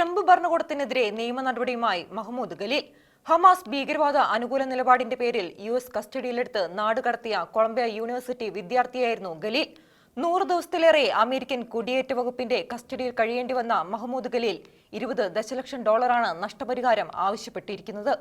Trump ഭരണകൂടത്തിനെതിരെ നിയമ നടപടിയുമായി Mahmood Khaleel. Hamas ഭീകരവാദ അനുകൂല നിലപാടിന്റെ പേരിൽ യു എസ് കസ്റ്റഡിയിലെടുത്ത് നാട് കടത്തിയ കൊളംബിയ യൂണിവേഴ്സിറ്റി വിദ്യാർത്ഥിയായിരുന്നു ഖലീൽ. നൂറ് ദിവസത്തിലേറെ അമേരിക്കൻ കുടിയേറ്റ വകുപ്പിന്റെ കസ്റ്റഡിയിൽ കഴിയേണ്ടി വന്ന മഹമ്മൂദ് ഖലീൽ ഇരുപത് ദശലക്ഷം ഡോളറാണ് നഷ്ടപരിഹാരം ആവശ്യപ്പെട്ടിരിക്കുന്നത്.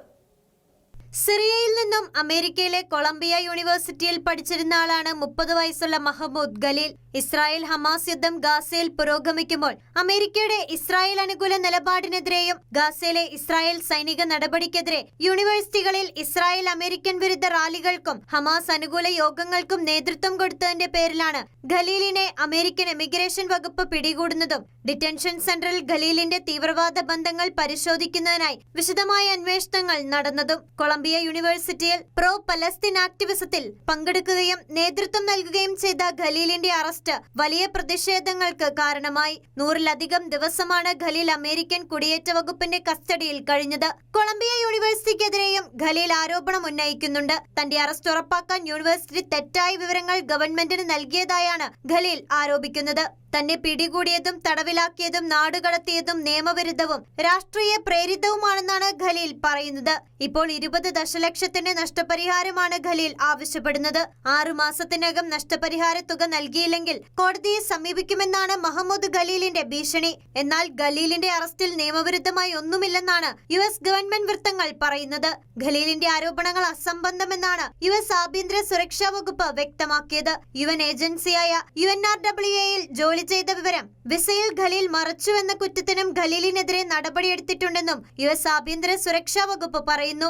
സിറിയയിൽ നിന്നും അമേരിക്കയിലെ കൊളംബിയ യൂണിവേഴ്സിറ്റിയിൽ പഠിച്ചിരുന്ന ആളാണ് മുപ്പത് വയസ്സുള്ള മഹമ്മൂദ് ഖലീൽ. ഇസ്രായേൽ ഹമാസ് യുദ്ധം ഗാസയിൽ പുരോഗമിക്കുമ്പോൾ അമേരിക്കയുടെ ഇസ്രായേൽ അനുകൂല നിലപാടിനെതിരെയും ഗാസയിലെ ഇസ്രായേൽ സൈനിക നടപടിക്കെതിരെ യൂണിവേഴ്സിറ്റികളിൽ ഇസ്രായേൽ അമേരിക്കൻ വിരുദ്ധ റാലികൾക്കും ഹമാസ് അനുകൂല യോഗങ്ങൾക്കും നേതൃത്വം കൊടുത്തതിന്റെ പേരിലാണ് ഖലീലിനെ അമേരിക്കൻ എമിഗ്രേഷൻ വകുപ്പ് പിടികൂടുന്നതും. ഡിറ്റൻഷൻ സെന്ററിൽ ഖലീലിന്റെ തീവ്രവാദ ബന്ധങ്ങൾ പരിശോധിക്കുന്നതിനായി വിശദമായ അന്വേഷണങ്ങൾ നടന്നതും കൊളംബിയ യൂണിവേഴ്സിറ്റിയിൽ പ്രോ പലസ്തീൻ ആക്ടിവിസത്തിൽ പങ്കെടുക്കുകയും നേതൃത്വം നൽകുകയും ചെയ്ത ഖലീലിന്റെ അറസ്റ്റ് വലിയ പ്രതിഷേധങ്ങൾക്ക് കാരണമായി നൂറിലധികം ദിവസമാണ് ഖലീൽ അമേരിക്കൻ കുടിയേറ്റ വകുപ്പിന്റെ കസ്റ്റഡിയിൽ കഴിഞ്ഞത്. കൊളംബിയ യൂണിവേഴ്സിറ്റിക്കെതിരെയും ഖലീൽ ആരോപണം ഉന്നയിക്കുന്നുണ്ട്. തന്റെ അറസ്റ്റ് ഉറപ്പാക്കാൻ യൂണിവേഴ്സിറ്റി തെറ്റായ വിവരങ്ങൾ ഗവൺമെന്റിന് നൽകിയതായാണ് ഖലീൽ ആരോപിക്കുന്നത്. തന്നെ പിടികൂടിയതും തടവിലാക്കിയതും നാടുകടത്തിയതും നിയമവിരുദ്ധവും രാഷ്ട്രീയ പ്രേരിതവുമാണെന്നാണ് ഖലീൽ പറയുന്നത്. ഇപ്പോൾ ഇരുപത് ദശലക്ഷത്തിന്റെ നഷ്ടപരിഹാരമാണ് ഖലീൽ ആവശ്യപ്പെടുന്നത്. ആറു മാസത്തിനകം നഷ്ടപരിഹാര തുക നൽകിയില്ലെങ്കിൽ കോടതിയെ സമീപിക്കുമെന്നാണ് മഹമ്മൂദ് ഖലീലിന്റെ ഭീഷണി. എന്നാൽ ഖലീലിന്റെ അറസ്റ്റിൽ നിയമവിരുദ്ധമായി ഒന്നുമില്ലെന്നാണ് യു എസ് ഗവൺമെന്റ് വൃത്തങ്ങൾ പറയുന്നത്. ഖലീലിന്റെ ആരോപണങ്ങൾ അസംബന്ധമെന്നാണ് യു എസ് ആഭ്യന്തര സുരക്ഷാ വകുപ്പ് വ്യക്തമാക്കിയത്. യു എൻ ഏജൻസിയായ യു എൻ ആർ ഡബ്ല്യു എയിൽ ജോലി ചെയ്ത വിവരം വിസയിൽ ഖലീൽ മറച്ചുവെന്ന കുറ്റത്തിനും ഖലീലിനെതിരെ നടപടിയെടുത്തിട്ടുണ്ടെന്നും യു എസ് ആഭ്യന്തര സുരക്ഷാ വകുപ്പ് പറയുന്നു.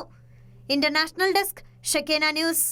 International desk Shakeena news.